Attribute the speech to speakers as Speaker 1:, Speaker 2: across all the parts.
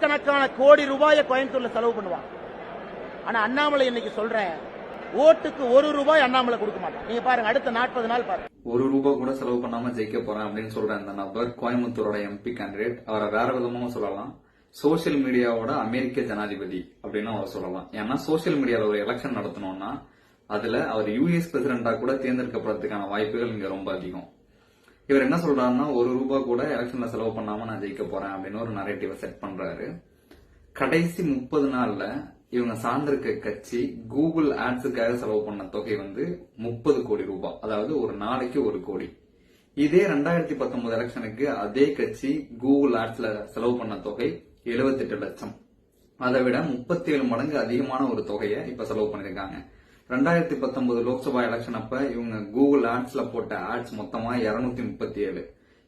Speaker 1: லட்சக்கணக்கான கோடி ரூபாயை கோயம்புத்தூர்ல செலவு பண்ணுவாங்க. ஆனா அண்ணாமலை இன்னைக்கு சொல்றேன் ஓட்டுக்கு ஒரு ரூபாய் அண்ணாமலை கொடுக்க மாட்டான். நீங்க பாருங்க அடுத்த நாற்பது நாள் பாருங்க.
Speaker 2: ஒரு ரூபாய் கூட செலவு பண்ணாம ஜெயிக்க போறேன் அப்படின்னு சொல்ற அந்த நபர் கோயம்புத்தூரோட எம்பி கேண்டிடேட் அவரை வேற விதமாவும் சொல்லலாம். சோசியல் மீடியாவோட அமெரிக்க ஜனாதிபதி அப்படின்னு அவர் சொல்லலாம். ஏன்னா சோசியல் மீடியால ஒரு எலெக்ஷன் நடத்தணும்னா அதுல அவர் யூஎஸ் பிரசிடண்டா கூட தேர்ந்தெடுக்கப்படுறதுக்கான வாய்ப்புகள் இங்க ரொம்ப அதிகம். இவர் என்ன சொல்றாருன்னா ஒரு ரூபா கூட எலெக்ஷன்ல செலவு பண்ணாம நான் ஜெயிக்க போறேன் அப்படின்னு ஒரு நரேட்டிவ செட் பண்றாரு. கடைசி முப்பது நாள்ல இவங்க சார்ந்திருக்க கட்சி கூகுள் ஆட்ஸுக்காக செலவு பண்ண தொகை வந்து முப்பது கோடி ரூபாய் அதாவது ஒரு நாளைக்கு ஒரு கோடி. இதே ரெண்டாயிரத்தி பத்தொன்பது எலெக்ஷனுக்கு அதே கட்சி கூகுள் ஆட்ஸ்ல செலவு பண்ண தொகை 78 லட்சம். அதை விட முப்பத்தி ஏழு மடங்கு அதிகமான ஒரு தொகையை இப்ப செலவு பண்ணிருக்காங்க ரெண்டாயிரத்தி பத்தொன்பது லோக்சபா எலெக்ஷன் அப்ப இவங்க கூகுள் ஆட்ஸ்ல போட்ட ஆட்ஸ் மொத்தமா இருநூத்தி முப்பத்தி ஏழு.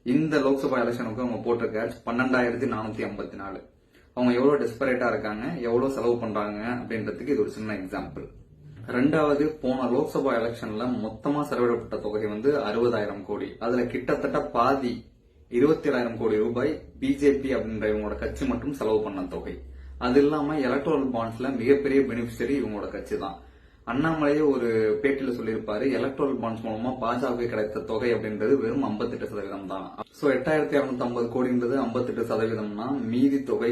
Speaker 2: இந்த லோக்சபா எலெக்ஷனுக்கு அவங்க போட்டிருக்க ஆட்ஸ் பன்னெண்டாயிரத்தி நானூத்தி ஐம்பத்தி நாலு. அவங்க எவ்வளவு டெஸ்பரேட்டா இருக்காங்க எவ்வளவு செலவு பண்றாங்க அப்படின்றதுக்கு இது ஒரு சின்ன எக்ஸாம்பிள் ரெண்டாவது போன லோக்சபா எலெக்ஷன்ல மொத்தமா செலவிடப்பட்ட தொகை வந்து அறுபதாயிரம் கோடி. அதுல கிட்டத்தட்ட பாதி இருபத்தி ஏழாயிரம் கோடி ரூபாய் பிஜேபி அப்படின்ற இவங்களோட கட்சி மட்டும் செலவு பண்ண தொகை. அது இல்லாம எலக்ட்ரல் பாண்ட்ஸ்ல மிகப்பெரிய பெனிஃபிஷரி இவங்களோட கட்சி தான். அண்ணாமலையே ஒரு பேட்டியில சொல்லியிருப்பாரு எலக்ட்ரல் பாண்ட்ஸ் மூலமா பாஜக கிடைத்த தொகை அப்படின்றது வெறும் 58% சதவீதம் தான் சோ எட்டாயிரத்தி இருநூத்தி ஐம்பது கோடின்றது 58% சதவீதம்னா மீதி தொகை